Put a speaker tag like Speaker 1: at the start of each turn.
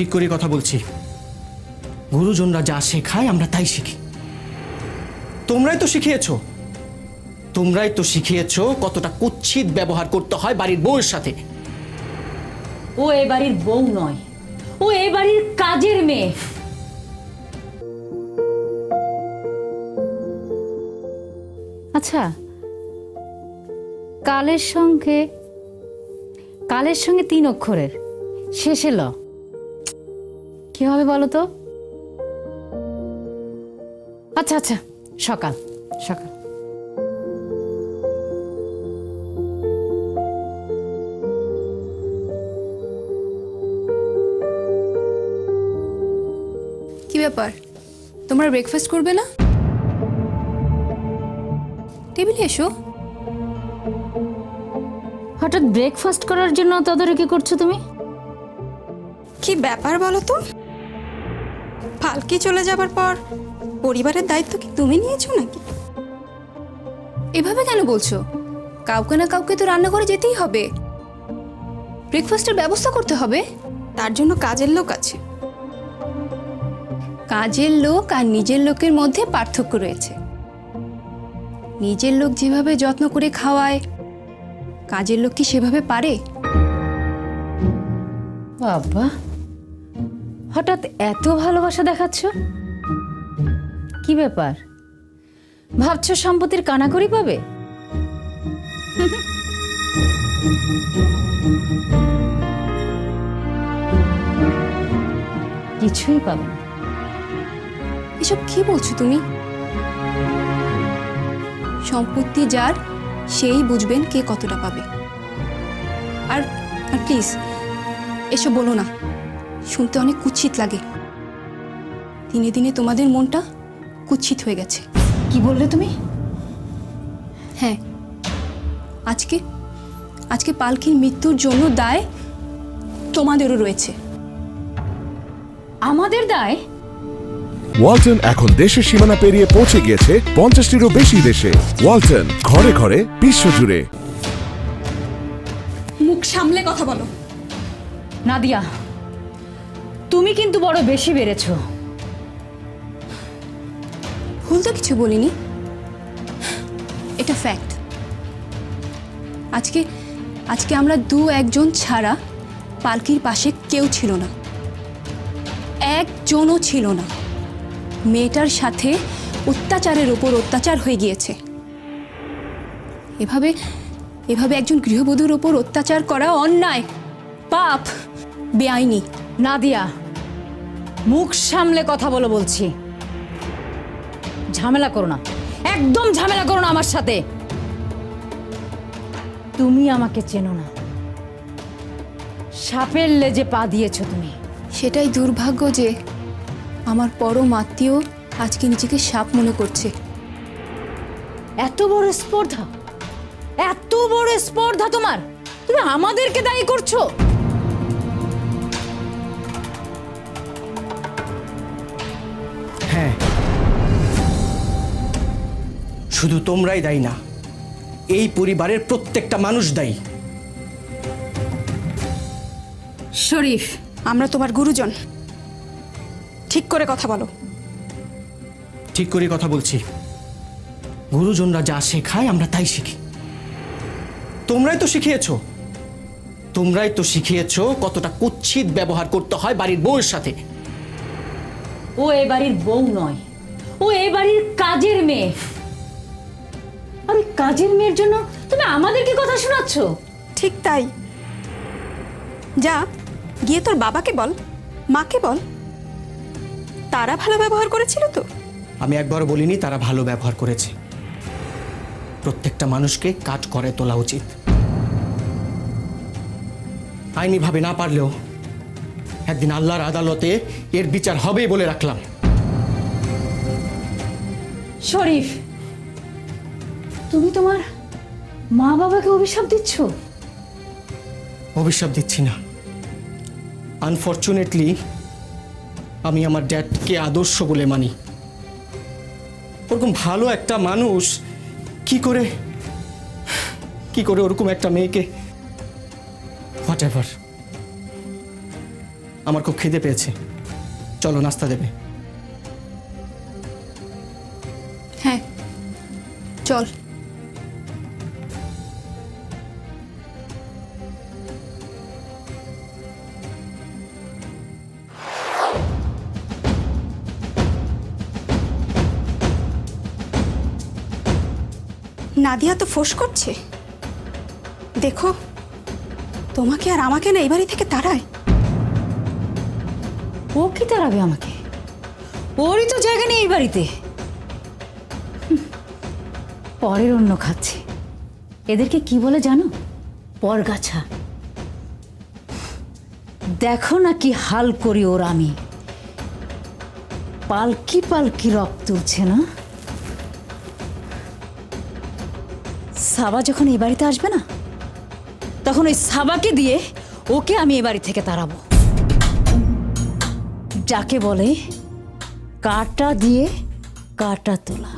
Speaker 1: ঠিক করে কথা বলছি। গুরুজনরা যা শেখায় আমরা তাই শিখি। তোমরাই তো শিখিয়েছো। তোমরাই তো শিখিয়েছো কতটা কুৎসিত ব্যবহার করতে হয় বাড়ির বউয়ের সাথে।
Speaker 2: ও এ বাড়ির বউ নয়। ও এ বাড়ির কাজের মেয়ে। আচ্ছা কালের সঙ্গে কালের সঙ্গে তিন অক্ষরের শেষে ল। কি হবে বলো তো? আচ্ছা আচ্ছা সকাল সকাল।
Speaker 3: কি ব্যাপার? তোমরা ব্রেকফাস্ট করবে না? টেবিলে এসো।
Speaker 2: হঠাৎ ব্রেকফাস্ট করার জন্য তদারকি করছ তুমি?
Speaker 4: কি ব্যাপার বলো তো? পালকি চলে যাবার পর পরিবারের দায়িত্ব কি তুমি নিয়েছো নাকি?
Speaker 3: এভাবে কেন বলছো? কাউকে না কাউকে তো রান্না করে যেতেই হবে। ব্রেকফাস্টের ব্যবস্থা করতে হবে।
Speaker 4: তার জন্য কাজের লোক আছে।
Speaker 3: কাজের লোক আর নিজের লোকের মধ্যে পার্থক্য রয়েছে। নিজের লোক যেভাবে যত্ন করে খাওয়ায় কাজের লোক কি সেভাবে পারে?
Speaker 2: বাবা। হঠাৎ এত ভালোবাসা দেখাচ্ছ? কি ব্যাপার? ভাবছ সম্পত্তির কানাকড়ি পাবে? কিছুই পাবে
Speaker 3: এসব কি বলছো তুমি? সম্পত্তি যার, সেই বুঝবেন কে কতটা পাবে। আর প্লিজ এসব বলো না। শুনতে অনেক কুৎসিত লাগে। দিনে দিনে তোমাদের মনটা কুৎসিত হয়ে গেছে।
Speaker 2: কি বললে তুমি?
Speaker 3: হ্যাঁ আজকে আজকে পালকির মৃত্যুর জন্য দায় তোমাদেরও রয়েছে।
Speaker 2: আমাদের দায়?
Speaker 5: ওয়ালটন এখন দেশের সীমানা পেরিয়ে পৌঁছে গিয়েছে পঞ্চাশটিরও বেশি দেশে। ওয়ালটন ঘরে ঘরে বিশ্বজুড়ে
Speaker 4: মুখ সামলে কথা বলো।
Speaker 2: নাদিয়া তুমি কিন্তু বড় বেশি বেড়েছো।
Speaker 3: ভুল তো কিছু বলিনি। এটা ফ্যাক্ট আজকে আজকে আমরা দু একজন ছাড়া পালকির পাশে কেউ ছিল না। একজনও ছিল না। মেয়েটার সাথে অত্যাচারের ওপর অত্যাচার হয়ে গিয়েছে। এভাবে এভাবে একজন গৃহবধূর ওপর অত্যাচার করা অন্যায়, পাপ, বেআইনি।
Speaker 2: নাদিয়া মুখ সামলে কথা বলো বলছি। ঝামেলা করো না একদম ঝামেলা করো না আমার সাথে। তুমি আমাকে চেনো না। সাপের লেজে পা দিয়েছ তুমি।
Speaker 3: সেটাই দুর্ভাগ্য যে আমার পরম আত্মীয় আজকে নিজেকে সাপ মনে করছে।
Speaker 2: এত বড় স্পর্ধা এত বড় স্পর্ধা তোমার। তুমি আমাদেরকে দায়ী করছ।
Speaker 1: শুধু তোমরাই দায়ী না এই পরিবারের প্রত্যেকটা মানুষ দায়ী।
Speaker 2: শরীফ
Speaker 4: আমরা তোমার গুরুজন। ঠিক করে কথা বলো।
Speaker 1: ঠিক করে কথা বলছি। গুরুজনরা যা শেখায় আমরা তাই শিখি। তোমরাই তো শিখিয়েছো। তোমরাই তো শিখিয়েছো কতটা কুৎসিত ব্যবহার করতে হয় বাড়ির বউয়ের সাথে।
Speaker 2: ও এ বাড়ির বউ নয়। ও এ বাড়ির কাজের মেয়ে। কাজের মেয়ের জন্য তুমি আমাদেরকে কথা শোনাচ্ছ?
Speaker 4: ঠিক তাই। যা গিয়ে তোর বাবাকে বল মাকে বল। তারা ভালো ব্যবহার করেছিল তো?
Speaker 1: আমি একবারও বলিনি তারা ভালো ব্যবহার করেছে। প্রত্যেকটা মানুষকে কাজ করে তোলা উচিত। আইনিভাবে না পারলেও একদিন আল্লাহর আদালতে এর বিচার হবে বলে রাখলাম।
Speaker 2: শরীফ তুমি তোমার মা বাবাকে অভিশাপ দিচ্ছ?
Speaker 1: অভিশাপ দিচ্ছি না। আনফর্চুনেটলি আমি আমার ড্যাডকে আদর্শ বলে মানি। ওরকম ভালো একটা মানুষ কি করে কি করে ওরকম একটা মেয়েকে হোয়াট এভার আমার খুব খিদে পেয়েছে। চলো নাস্তা দেবে।
Speaker 3: হ্যাঁ চল।
Speaker 4: নাদিয়া তো ফোঁস করছে। দেখো, তোমাকে আর আমাকে না এই বাড়ি থেকে তাড়ায়।
Speaker 2: ও কি তাড়াবে আমাকে? ওরই তো জায়গা নেই এই বাড়িতে। পরের অন্য খাচ্ছে। এদেরকে কি বলে জানো? পরগাছা। দেখো না কি হাল করি ওর আমি। পালকি পালকি রক্ত তুলছে না? সাবা যখন এই বাড়িতে আসবে না, তখন ওই সাবাকে দিয়ে ওকে আমি এ বাড়ি থেকে তাড়াবো। যাকে বলে কাটা দিয়ে কাটা তোলা।